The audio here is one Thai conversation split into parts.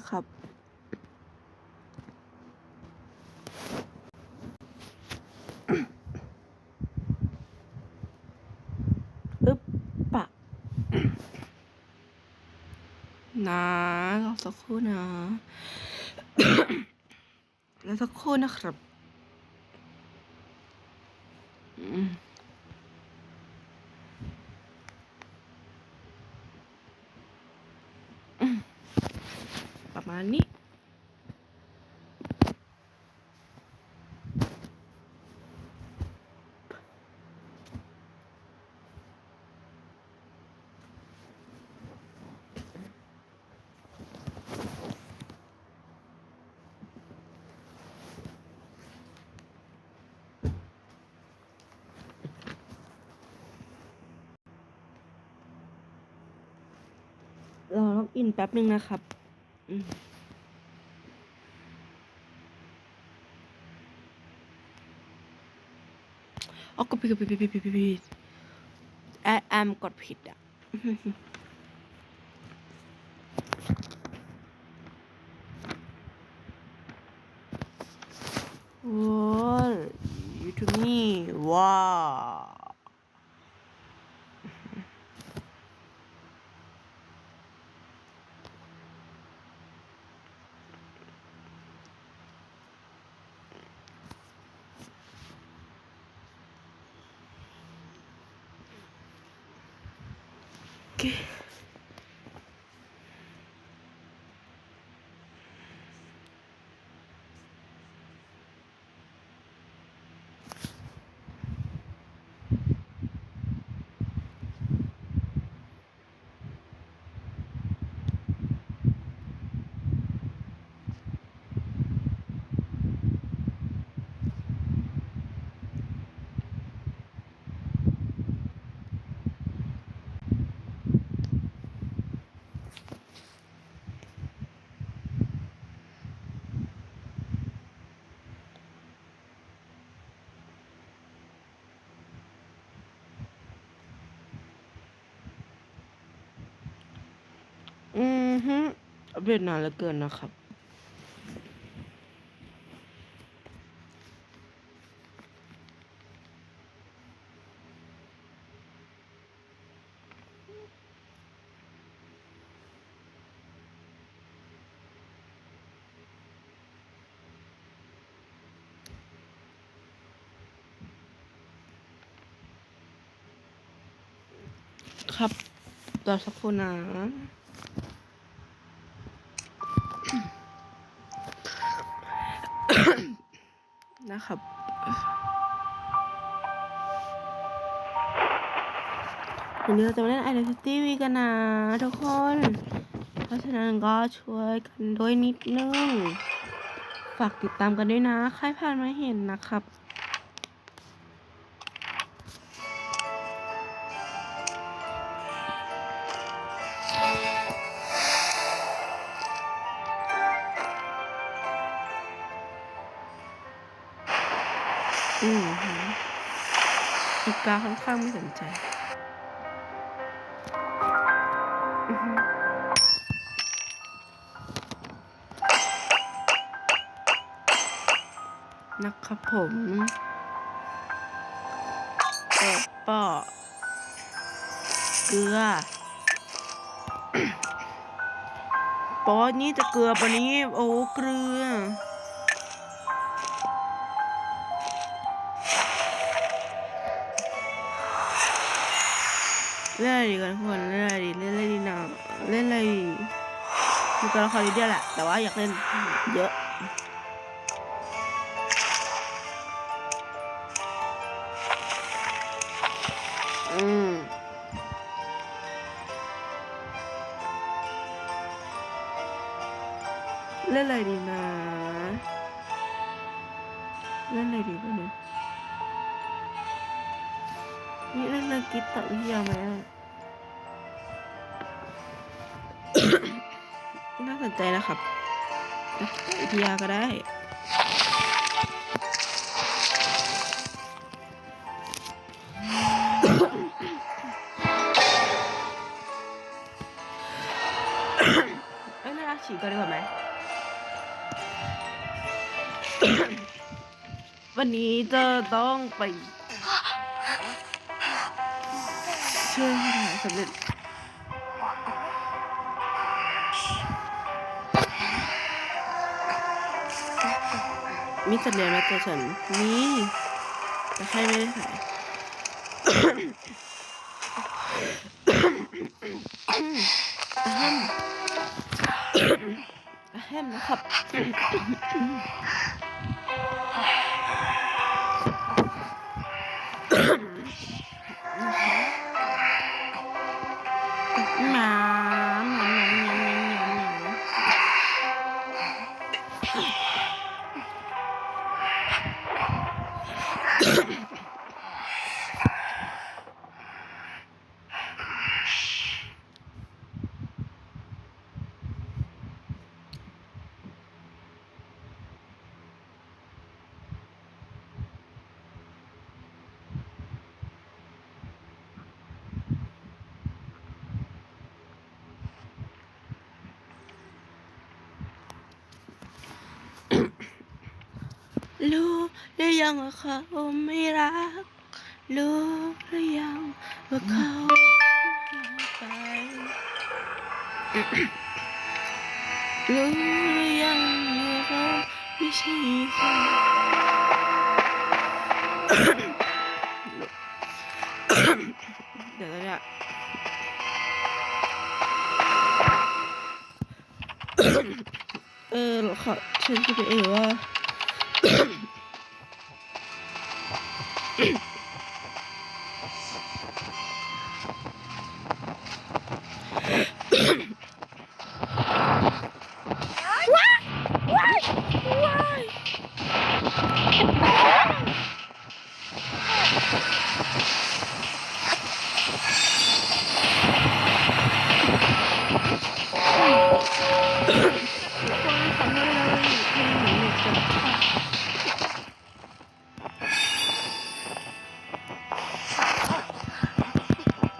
นะครับ อึ๊บปะ นะรอสักครู่นะ แล้วสักครู่นะครับ อืมอืมประมา ณนี้ รอล็อกอินแป๊บนึงนะครับ อืมอ๋อกดผิดกดผิดผิดผิดผิดผิดผิดแอแอมกดผิดอะ ว้าวยูทูบนี่ว้าว โอือฮึอัปเดตนานเหลือเกินนะครับ ครับรอสักครู่นะ ครับ วันนี้เราจะมาเล่น Identity V กันนะทุกคน เพราะฉะนั้นก็ช่วยกันด้วยนิดนึง ฝากติดตามกันด้วยนะ ใครผ่านมาเห็นนะครับ อืมฮึอีกาค่อนข้างไม่สนใจอือฮึนะครับผมเปิดปอเกลือปอนี่จะเกลือปะนี้ โอ้ เกลือ เล่นอะไรดีกันทุกคนเล่นอะไรดีเล่นอะไรดีนะเล่นอะไรดีมีตัวละครดีเดียวแหละแต่ว่าอยากเล่นเยอะอืมเล่นอะไรดีนะเล่นอะไรดีวะเนี่ยนี่เล่นนักกีตาร์วิทยาไหมอะ น่าสนใจนะครับนักกีตาร์วิทยาก็ได้เอ้ยน่ารักฉีดก็ดีกว่าไหม วันนี้จะต้องไปช่วยให้สำเร็จ มีสัตว์เลี้ยงในตัวฉันมีแต่ใครไม่ได้ขายอะแฮมอะแฮมนะครับหมา ยังว่าเขาไม่รัก รู้หรือยังว่าเขาหายไปรู้หรือยังว่าเขาไม่ใช่คนเดี๋ยวนะเนี่ยเออขอฉันคิดไปเองว่า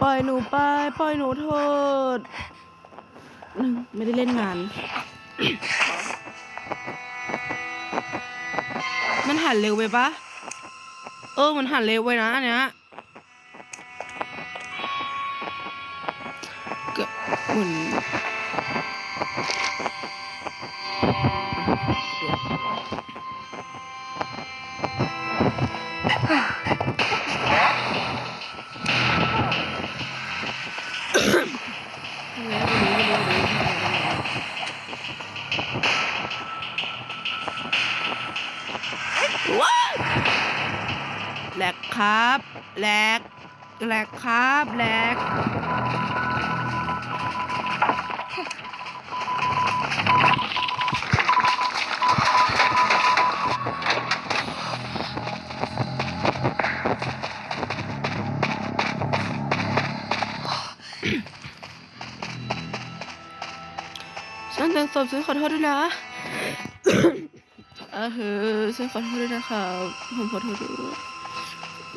ปล่อยหนูไป ปล่อยหนูโทษหนึ่งไม่ได้เล่นงาน เร็วไปปะเออมันหันเร็วไปนะอันเนี้ยเกือบเหมือน แหลกแหลกครับแหลกฉันแต่งศพฉันขอโทษด้วยนะเออเฮ้อฉันขอโทษด้วยนะคะผมขอโทษด้วย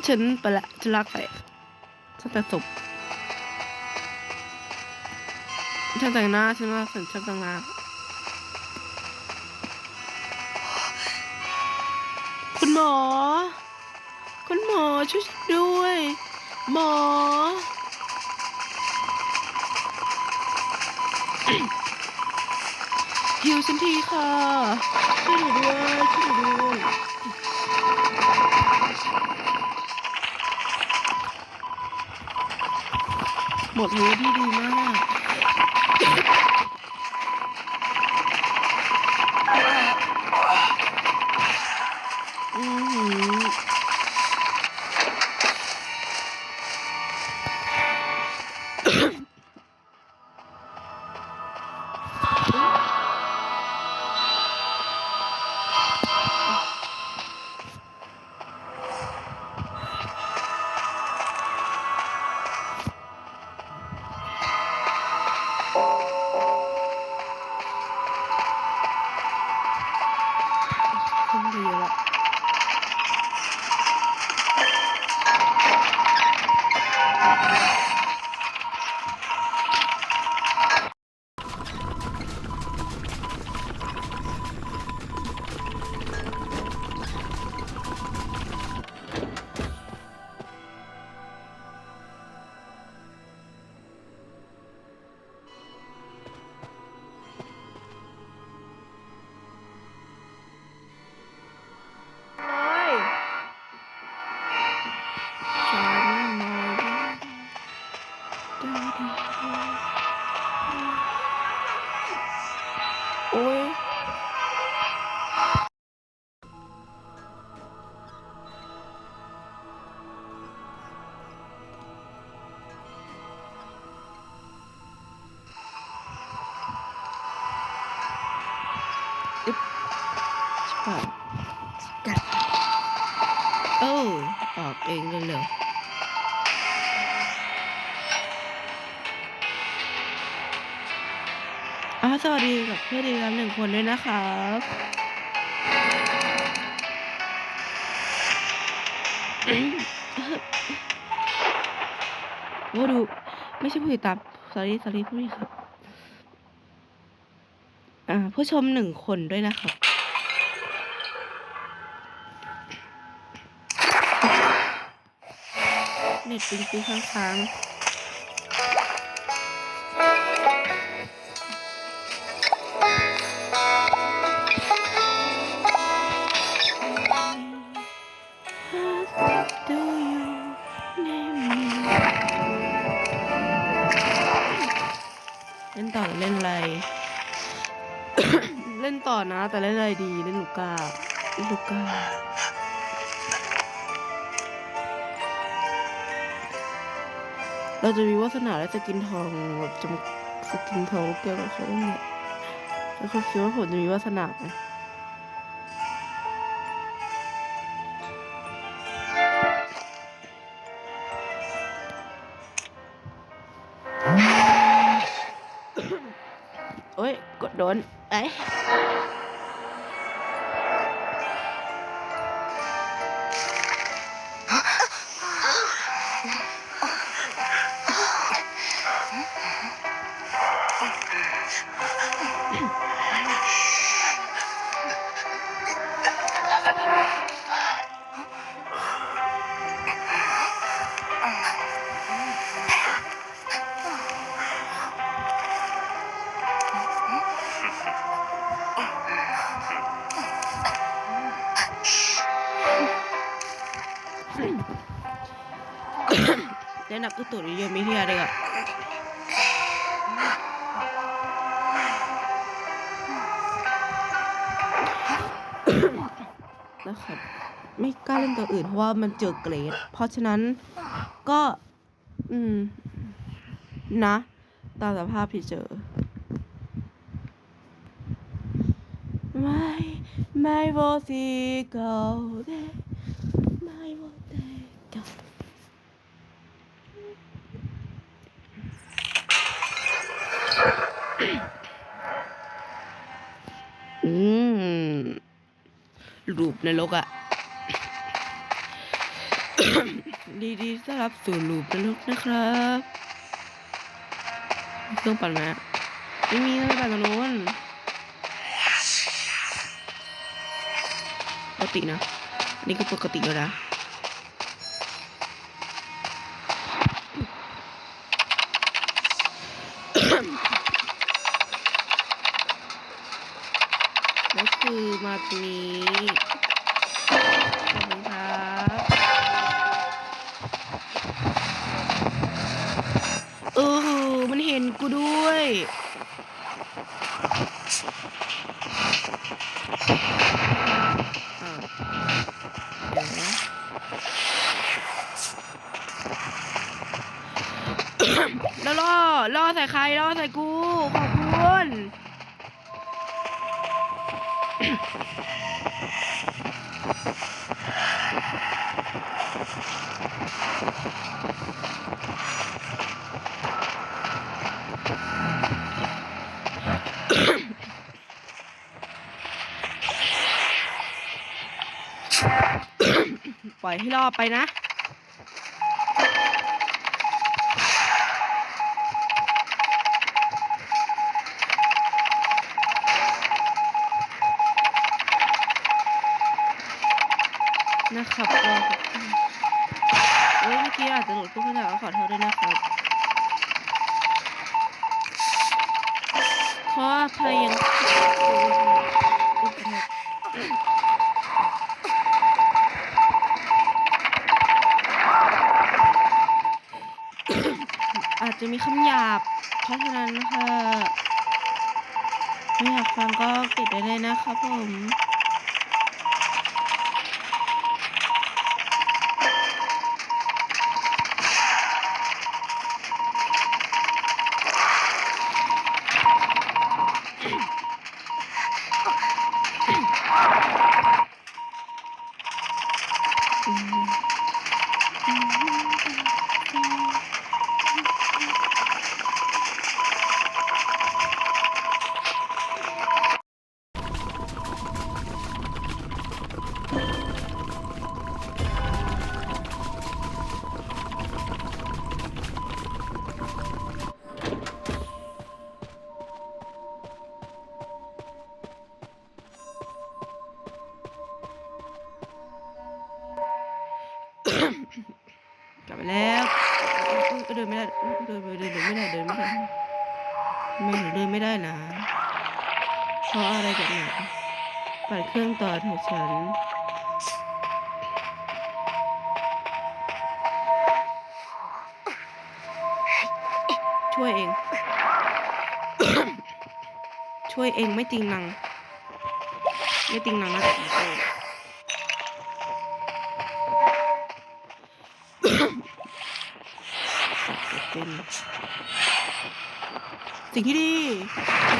ฉันไปละฉันลากไปฉันแต่ศพฉันแต่งหน้าฉันว่าฉันชอบแต่งหน้าคุณหมอ คุณหมอช่วยฉันด้วย หมอฮิวฉันทีค่ะช่วยหนูด้วยช่วยหนูด้วย หมดเลยที่ดีมากอือ Ah! ค่ะจัดโอ้ออกเองเลยเหรออาสวัสดีกับเพื่อนดีกันหนึ่งคนด้วยนะครับอืมโอ้ดู ไม่ใช่ผู้ติดตาม sorry sorry ผู้นี้ครับ อ่า ผู้ชมหนึ่งคนด้วยนะครับ น็ตปิงปิงค้างๆ Do you name me เล่นต่อเล่นอะไร เล่นต่อนะ แต่เล่นอะไรดี เล่นลูก้าลูก้า เราจะมีวาสนาและสกินทองแบบจำสกินทองเกี่ยวกับเขาเนี่ยแล้วเขาคิดว่าผมจะมีวาสนาไหมโอ้ย กดโดนไอ้ ยแนะนำตัวตัวนี้เยอะไม่เที่ยเลยอะนะครับไม่กล้าเล่นตัวอื่นเพราะว่ามันเจอเกรด เพราะฉะนั้นก็ อืม นะ ตามสภาพที่เจอ ไม่ ไม่โบสิเกาเดไม่โบเดเกาอืม รูปในโลกอะดีดีต้อนรับสู่รูปในโลกนะครับเครื่องปั่นไหมอะไม่มีไม่ปั่นตรงนู้นปกตินะนี่ก็ปกติแล้วนะแล้วคือมาตรงนี้ เออ มันเห็นกูด้วย แล้วล่อล่อใส่ใครล่อใส่กู ขอบคุณ ปล่อยให้รอดไปนะ นะครับรอเอ้ยเมื่อกี้อาจจะหลุดพูดไม่ได้ก็ขอโทษด้วยนะครับขออภัยยัง เพราะฉะนั้นค่ะไม่อยากฟังก็ปิดได้เลยนะครับผม แล้วเดินไม่ได้เดินเดินเดินไม่ได้เดินไม่ได้ไม่หนูเดินไม่ได้นะเพราะอะไรกันหนาปัดเครื่องต่อเถอะฉันช่วยเอง ช่วยเองไม่จริงนัง ไม่จริงนังนะ น สิ่งที่ดี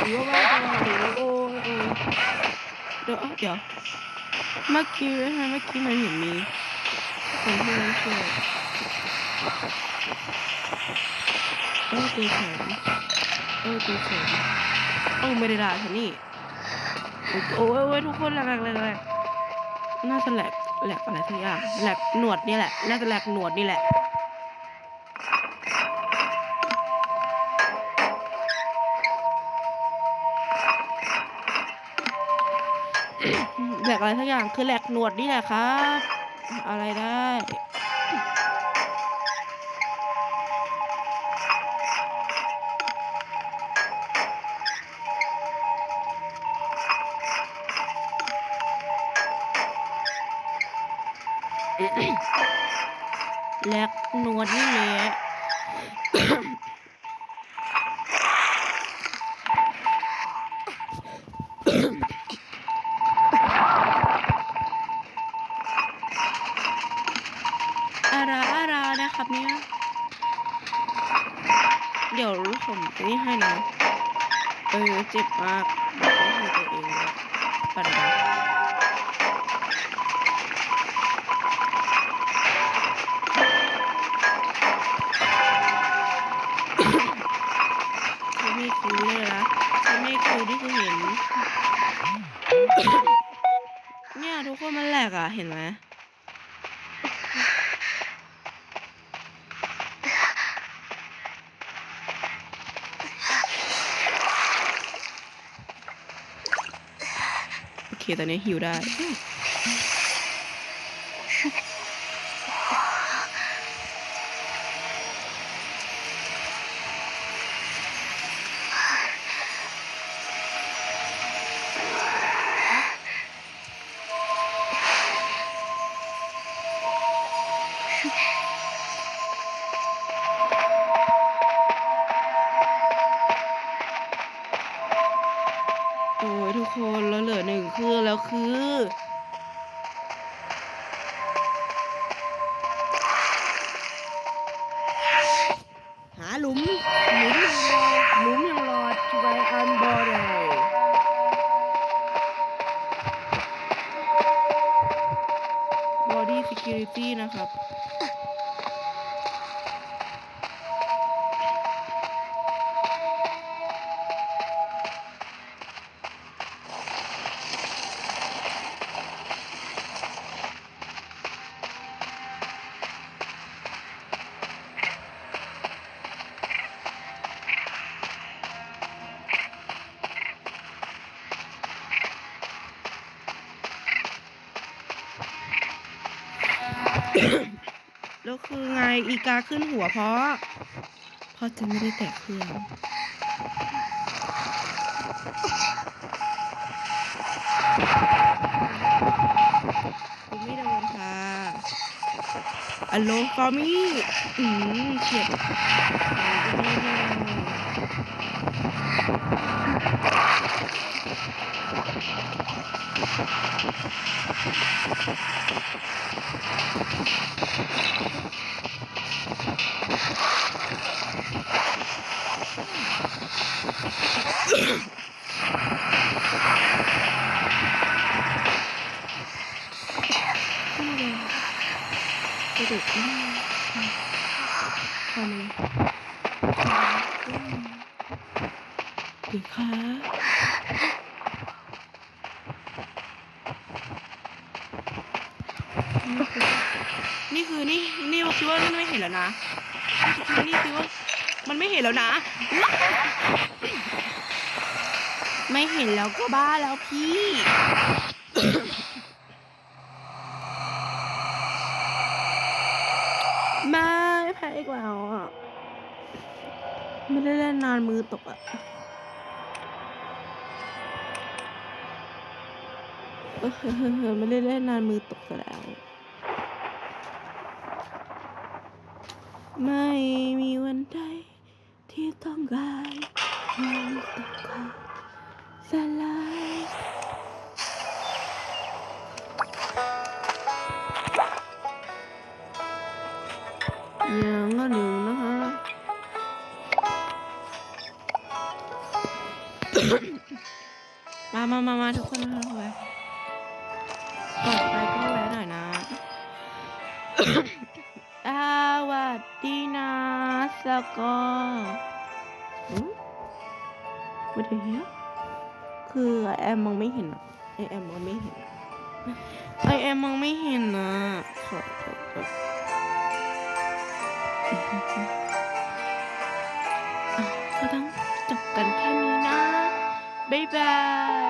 หรือว่าว่าจะหรือโอ้ยโอ้ยเดี๋ยวเดี๋ยวเมื่อกี้ทำไมเมื่อกี้มันเห็นมีคนที่เราช่วยเออตัวแข็งเออตัวแข็งเออไม่ได้ด่าฉันนี่โอ้ยโอ้ยทุกคนแหลกแหลกแหลกน่าจะแหลกแหลกอะไรทุกอย่างแหลกหนวดนี่แหละ น่าจะแหลกหนวดนี่แหละ อย่างคือแหลกหนวดนี่แหละครับ อะไรได้แหลกหนวดนี่แหละ อาราอารานะครับเนี่ย เดี๋ยวผมจะนี่ให้นะ เจ็บมากไม่ให้ตัวเองเลยปัญหาฉันไม่คิวเลยนะไม่คิวที่คุณเห็น เนี่ยทุกคนมันแหลกอะ เห็นไหม เคตอนนี้หิวได้ กาขึ้นหัวเพราะเพราะจะไม่ได้แตะเครื่องไม่โดนค่ะอโลฟอมี่อืมเฉียดไม่โดน ไม่เห็นแล้วก็บ้าแล้วพี่ไม่แพ้อีกแล้วอะ ไม่ได้เล่นนานมือตกอะเออไม่ได้เล่นนานมือตกซะแล้ว ไม่มีวันใดที่ต้องการให้ตกขาด สลายอย่างละหนึ่งนะคะมามามามาทุกคนมาเข้าไปก่อนไปก็แวะหน่อยนะสวัสดีนะสกอร์ไม่ได้เหี้ย คือแอมมองไม่เห็นไอแอมมองไม่เห็นไอแอมมองไม่เห็นนะขอโทษก็ต้องจบกันแค่นี้นะ บ๊ายบาย